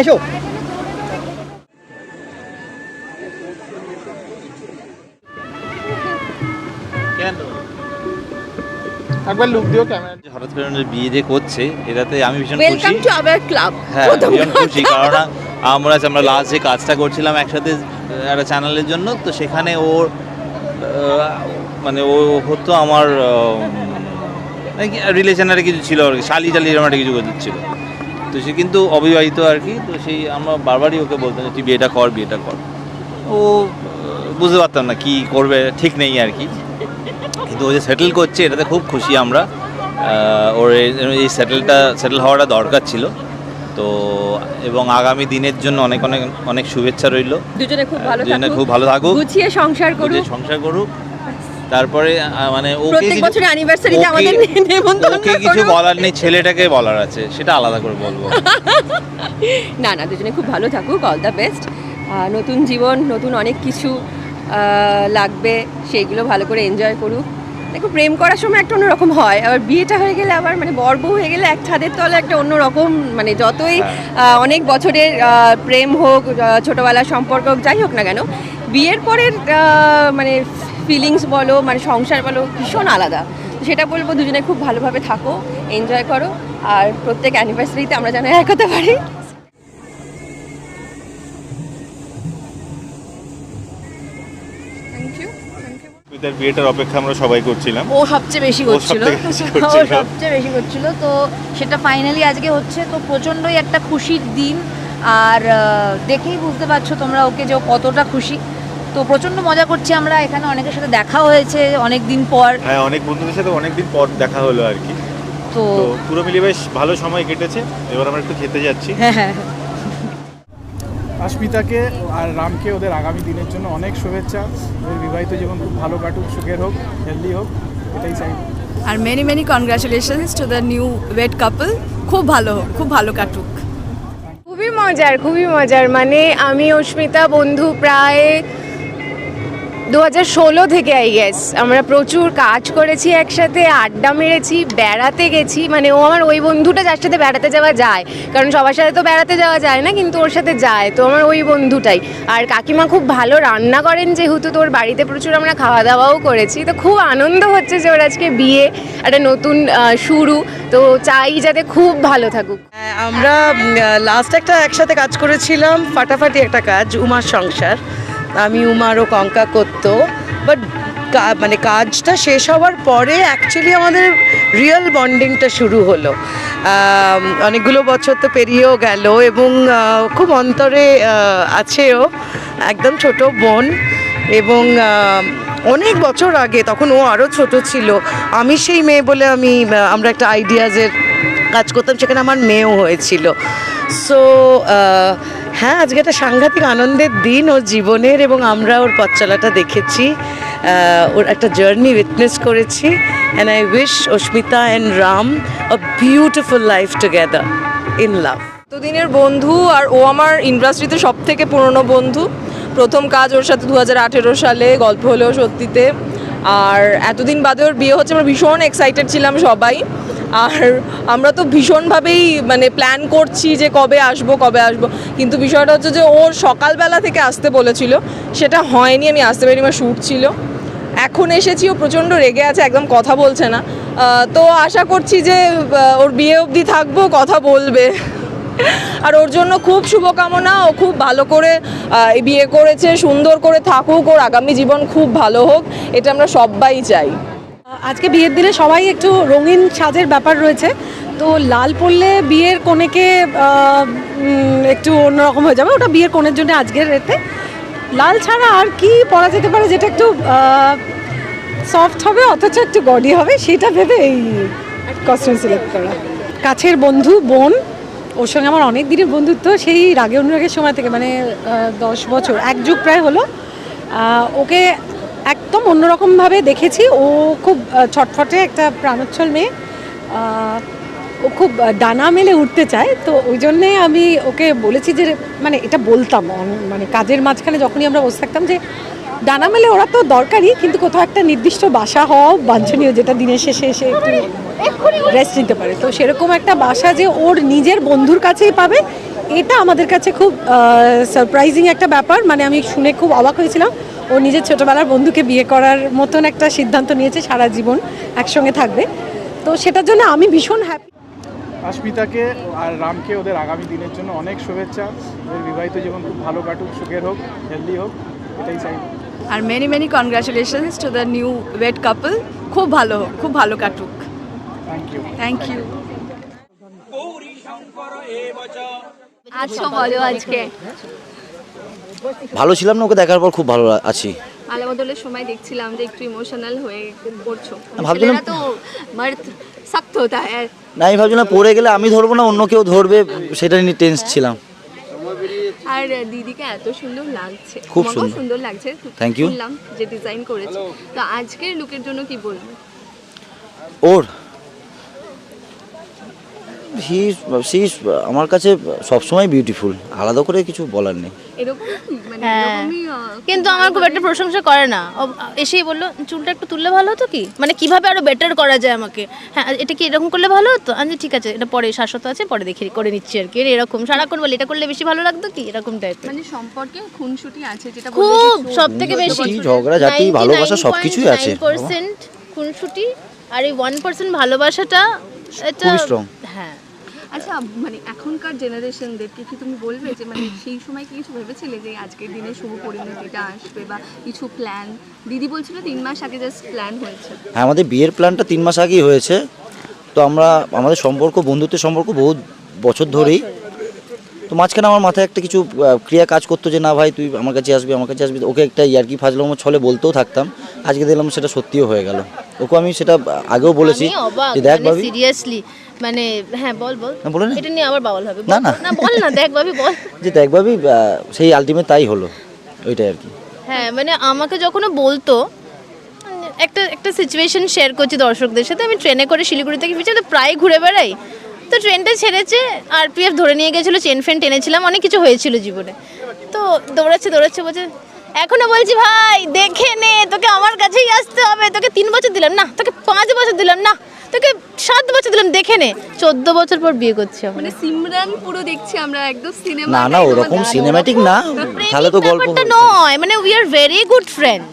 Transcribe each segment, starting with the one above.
এসো। একবার লুক দিও ক্যামেরা হঠাৎ করে বিয়ে যে করছে এটাতে আমি ভীষণ খুশি। ওয়েলকাম টু আওয়ার ক্লাব হ্যাঁ ভীষণ খুশি কারণ আমরা আমরা লাস্ট যে কাজটা করছিলাম একসাথে একটা চ্যানেলের জন্য তো সেখানে ওর মানে ও হতো আমার আর কিছু ছিল আর কি শালি টালি এরকম একটা কিছু ছিল তো সে কিন্তু অবিবাহিত আর কি তো সেই আমরা বারবারই ওকে বলতাম যে তুই বিয়েটা কর বিয়েটা কর। ও বুঝতে পারতাম না কি করবে ঠিক নেই আর কি। কিন্তু ও যে সেটেল করছে এটাতে খুব খুশি আমরা। ওর এই- সেটেলটা সেটেল হওয়াটা দরকার ছিল। তো এবং আগামী দিনের জন্য অনেক অনেক অনেক শুভেচ্ছা রইল। দুজনে খুব ভালো থাকুক খুব ভালো থাকুক। গুছিয়ে সংসার করুক। সংসার করুক। তারপরে মানে ওকে প্রত্যেক কিছু- অ্যানিভার্সারিতে আমাদের নেমন্তন্ন ওকে কিছু বলার নেই ছেলেটাকে বলার আছে সেটা আলাদা করে বলব। না না দুজনে খুব ভালো থাকুক অল দ্য বেস্ট নতুন জীবন নতুন অনেক কিছু লাগবে সেইগুলো ভালো করে এনজয় করুক। দেখো প্রেম করার সময় একটা অন্যরকম হয় আবার বিয়েটা হয়ে গেলে আবার মানে বর বউ হয়ে গেলে এক ছাদের তলে একটা অন্যরকম মানে যতই অনেক বছরের প্রেম হোক ছোটবেলার সম্পর্ক হোক যাই হোক না কেন বিয়ের পরের মানে ফিলিংস বলো মানে সংসার বলো ভীষণ আলাদা। সেটা বলব দুজনে খুব ভালোভাবে থাকো এনজয় করো আর প্রত্যেক অ্যানিভার্সারিতে আমরা যেন এক হতে পারি। থ্যাংক ইউ থ্যাংক ইউ বিয়েটার অপেক্ষা আমরা সবাই করছিলাম। ও সবচেয়ে বেশি করছিল। ও সবচেয়ে বেশি করছিল। তো সেটা ফাইনালি আজকে হচ্ছে তো প্রচণ্ডই একটা খুশির দিন। আর আহ, দেখেই বুঝতে পারছ তোমরা ওকে যে ও কতটা খুশি। তো প্রচণ্ড মজা করছি আমরা এখানে অনেকের সাথে দেখা হয়েছে অনেক দিন পর। হ্যাঁ অনেক বন্ধুদের সাথে অনেক দিন পর দেখা হলো আর কি। তো পুরো মিলে বেশ ভালো সময় কেটেছে এবার আমরা একটু খেতে যাচ্ছি। হ্যাঁ হ্যাঁ। অস্মিতাকে আর রামকে ওদের আগামী দিনের জন্য অনেক শুভেচ্ছা। ওদের বিবাহিত জীবন খুব ভালো কাটুক সুখের হোক হেলদি হোক এটাই চাই। আর many many congratulations to the new wed couple খুব ভালো হোক, খুব ভালো কাটুক। খুবই মজার খুবই মজার। মানে আমি অস্মিতা বন্ধু প্রায় দু ষোলো থেকে আই গেস আমরা প্রচুর কাজ করেছি একসাথে, আড্ডা মেরেছি, বেড়াতে গেছি। মানে ও আমার ওই বন্ধুটা যার সাথে বেড়াতে যাওয়া যায়। কারণ সবার সাথে তো বেড়াতে যাওয়া যায় না, কিন্তু ওর সাথে যায়। তো আমার ওই বন্ধুটাই। আর কাকিমা খুব ভালো রান্না করেন, যেহেতু তোর বাড়িতে প্রচুর আমরা খাওয়া দাওয়াও করেছি। তো খুব আনন্দ হচ্ছে যে ওর আজকে বিয়ে, একটা নতুন শুরু। তো চাই যাতে খুব ভালো থাকুক। আমরা লাস্ট একটা একসাথে কাজ করেছিলাম, ফাটাফাটি একটা কাজ, উমার সংসার। আমি উমারও কঙ্কা করতো বাট মানে কাজটা শেষ হওয়ার পরে অ্যাকচুয়ালি আমাদের রিয়েল বন্ডিংটা শুরু হলো। অনেকগুলো বছর তো পেরিয়েও গেল এবং খুব অন্তরে আছেও, একদম ছোট বোন এবং অনেক বছর আগে তখন ও আরও ছোট ছিল, আমি সেই মেয়ে বলে আমি আমরা একটা আইডিয়াজের কাজ করতাম, সেখানে আমার মেয়েও হয়েছিল। সো হ্যাঁ আজকে একটা সাংঘাতিক আনন্দের দিন ওর জীবনের এবং আমরা ওর পথ চলাটা দেখেছি। ওর একটা জার্নি উইটনেস করেছি। And I wish Asmita and Ram a beautiful life together in love এতদিনের বন্ধু আর ও আমার ইন্ডাস্ট্রিতে সব থেকে পুরনো বন্ধু। প্রথম কাজ ওর সাথে দু হাজার আঠেরো সালে গল্প হলেও সত্যিতে। আর এতদিন বাদে ওর বিয়ে হচ্ছে, আমরা ভীষণ এক্সাইটেড ছিলাম সবাই। আর আমরা তো ভীষণভাবেই মানে প্ল্যান করছি যে কবে আসব কবে আসব। কিন্তু বিষয়টা হচ্ছে যে ওর সকালবেলা থেকে আসতে বলেছিল, সেটা হয়নি, আমি আসতে পারিনি, আমার শ্যুট ছিল। এখন এসেছি, ও প্রচণ্ড রেগে আছে, একদম কথা বলছে না। তো আশা করছি যে ওর বিয়ে অবধি থাকব, কথা বলবে। আর ওর জন্য খুব শুভকামনা, ও খুব ভালো করে বিয়ে করেছে, সুন্দর করে থাকুক, ওর আগামী জীবন খুব ভালো হোক, এটা আমরা সবাই চাই। আজকে বিয়ের দিনে সবাই একটু রঙিন সাজের ব্যাপার রয়েছে। তো লাল পড়লে বিয়ের উম, একটু অন্যরকম হয়ে যাবে। ওটা বিয়ের কনের জন্য আজকের এতে লাল ছাড়া আর কি পরা যেতে পারে যেটা একটু সফট হবে অথচ একটু গডি হবে সেটা ভেবে এই কস্টিউম সিলেক্ট করা। কাছের বন্ধু বোন ওর সঙ্গে আমার অনেক দিনের বন্ধুত্ব সেই রাগে অনুরাগের সময় থেকে মানে দশ বছর এক যুগ প্রায় হলো। ওকে একদম অন্যরকমভাবে দেখেছি। ও খুব ছটফটে একটা প্রাণোচ্ছল মেয়ে। ও খুব ডানা মেলে উঠতে চায়। তো ওই জন্যে আমি ওকে বলেছি যে মানে এটা বলতাম মানে কাজের মাঝখানে যখনই আমরা বসে থাকতাম যে ডানা মেলে ওরা তো দরকারই কিন্তু কোথাও একটা নির্দিষ্ট বাসা হওয়া বাঞ্ছনীয় যেটা দিনের শেষে এসে একটু রেস্ট নিতে পারে। তো সেরকম একটা বাসা যে ওর নিজের বন্ধুর কাছেই পাবে এটা আমাদের কাছে খুব সারপ্রাইজিং একটা ব্যাপার। মানে আমি শুনে খুব অবাক হয়েছিলাম। ও নিজের ছোটবেলার বন্ধুকে বিয়ে করার মতন একটা সিদ্ধান্ত নিয়েছে সারা জীবন একসঙ্গে থাকবে। তো সেটার জন্য আমি ভীষণ হ্যাপি অস্মিতাকে আর রামকে ওদের আগামী দিনের জন্য অনেক শুভেচ্ছা। ওদের বিবাহিত জীবন খুব ভালো কাটুক সুখের হোক হেলদি হোক এটাই চাই আর many many congratulations to the new wed couple খুব ভালো হোক খুব ভালো কাটুক। থ্যাংক ইউ থ্যাংক ইউ আছো বলো আজকে। ভালো ছিলাম না ওকে দেখার পর খুব ভালো আছি। সময় দেখছিলাম যে একটু ইমোশনাল হয়ে পড়ছো। ভাবছিলাম- তো মার্দ শক্ত হতা হ্যায় না আমি ভাবছিলাম পড়ে গেলে আমি ধরবো না অন্য কেউ ধরবে সেটা নিয়ে টেন্স ছিলাম। আর দিদিকে এত সুন্দর লাগছে। খুব সুন্দর। লাগছে। you. যে ডিজাইন করেছে। তো আজকের লুকের জন্য কি বলব? ওর হি সি আমার কাছে সবসময় বিউটিফুল আলাদা করে কিছু বলার নেই। এরকম? মানে হ্যাঁ। কিন্তু আমার খুব একটা প্রশংসা করে না। এসেই বলল চুলটা একটু তুললে ভালো হতো কি? মানে কীভাবে আরও বেটার করা যায় আমাকে? হ্যাঁ এটা কি এরকম করলে ভালো হতো? আমি ঠিক আছে এটা পরে শাশ্বত আছে পরে দেখে করে নিচ্ছি আর কি। এরকম সারাক্ষণ বলে এটা করলে বেশি ভালো লাগতো কি? এরকম টাইপের মানে সম্পর্কে খুনসুটি আছে যেটা খুব সব থেকে বেশি। ঝগড়া ঝাঁটি, ভালোবাসা সবকিছুই আছে। পার্সেন্ট খুনসুটি আর এই ওয়ান পার্সেন্ট ভালোবাসাটা এটা হ্যাঁ। আচ্ছা মানে এখনকার জেনারেশনদেরকে কি তুমি বলবে যে মানে সেই সময় কি কিছু ভেবেছিলে যে আজকের দিনে শুভ পরিণতিটা আসবে বা কিছু প্ল্যান দিদি বলছিল তিন মাস আগে জাস্ট প্ল্যান হয়েছে। হ্যাঁ আমাদের বিয়ের প্ল্যানটা তিন মাস আগেই হয়েছে। তো আমরা আমাদের সম্পর্ক বন্ধুত্বের সম্পর্ক বহু বছর ধরেই। তো মাঝখানে আমার মাথায় একটা কিছু ক্রিয়া কাজ করতো যে না ভাই তুই আমার কাছে আসবি আমার কাছে আসবি। ওকে একটা ইয়ার্কি ফাজলামো ছলে বলতেও থাকতাম। আজকে দেখলাম সেটা সত্যিও হয়ে গেল। ওকে আমি সেটা আগেও বলেছি যে দেখ মানে ভাবি। সিরিয়াসলি মানে হ্যাঁ বল বল। না, বলে নে। এটা নিয়ে আবার বাবল হবে। না, না। না বল না দেখ ভাবি বল। যে দেখ ভাবি সেই আলটিমেট তাই হলো ওইটাই আর কি। হ্যাঁ মানে আমাকে যখন বলতো একটা একটা সিচুয়েশন শেয়ার করছি দর্শকদের সাথে আমি ট্রেনে করে শিলিগুড়ি থেকে ফিরছি তো প্রায় ঘুরে বেড়াই। তো ট্রেনটা ছেড়েছে আরপিএফ ধরে নিয়ে গেছিল চেন ফেন টেনেছিলাম অনেক কিছু হয়েছিল জীবনে। তো দৌড়াচ্ছে দৌড়াচ্ছে বলছে এখনও বলছি ভাই দেখে নে তোকে আমার কাছেই আসতে হবে তোকে তিন বছর দিলাম না তোকে পাঁচ বছর দিলাম না সাত বছর দিলাম দেখে নে। চোদ্দ বছর পর বিয়ে করছি মানে সিমরান পুরো দেখছি আমরা একদম সিনেমা না না ওরকম সিনেম্যাটিক না। তাহলে তো গল্প নয় মানে we are very good friend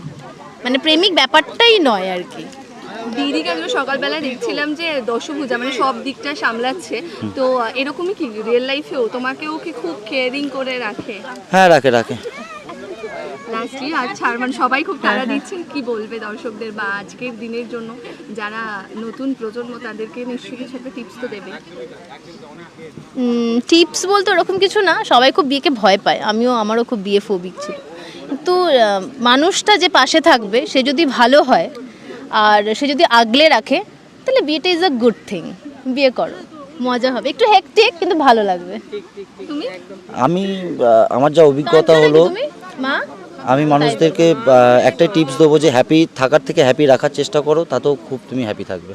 মানে প্রেমিক ব্যাপারটাই নয় আর কি। দিদিকে আমি সকালবেলা দেখছিলাম যে দশভুজা মানে সব দিকটা সামলাচ্ছে। তো এরকমই কি রিয়েল লাইফেও তোমাকেও কি খুব কেয়ারিং করে রাখে? হ্যাঁ রাখে রাখে। লাস্টলি আর ছাড় মানে সবাই খুব তাড়া দিচ্ছে কি বলবে দর্শকদের বা আজকের দিনের জন্য যারা নতুন প্রজন্ম তাদেরকে নিশ্চয়ই কিছু একটা টিপস তো দেবে। টিপস বলতে ওরকম কিছু না সবাই খুব বিয়েকে ভয় পায়। আমিও আমারও খুব বিয়ে ফোবিক ছিল। কিন্তু মানুষটা যে পাশে থাকবে সে যদি ভালো হয় আর সে যদি আগলে রাখে তাহলে বিয়েটা ইজ আ গুড থিং বিয়ে করো মজা হবে। একটু হেকটেক কিন্তু ভালো লাগবে। তুমি? আমি আমার যা অভিজ্ঞতা হলো তুমি? মা? আমি মানুষদেরকে একটাই টিপস দেবো যে হ্যাপি থাকার থেকে হ্যাপি রাখার চেষ্টা করো তাতেও খুব তুমি হ্যাপি থাকবে।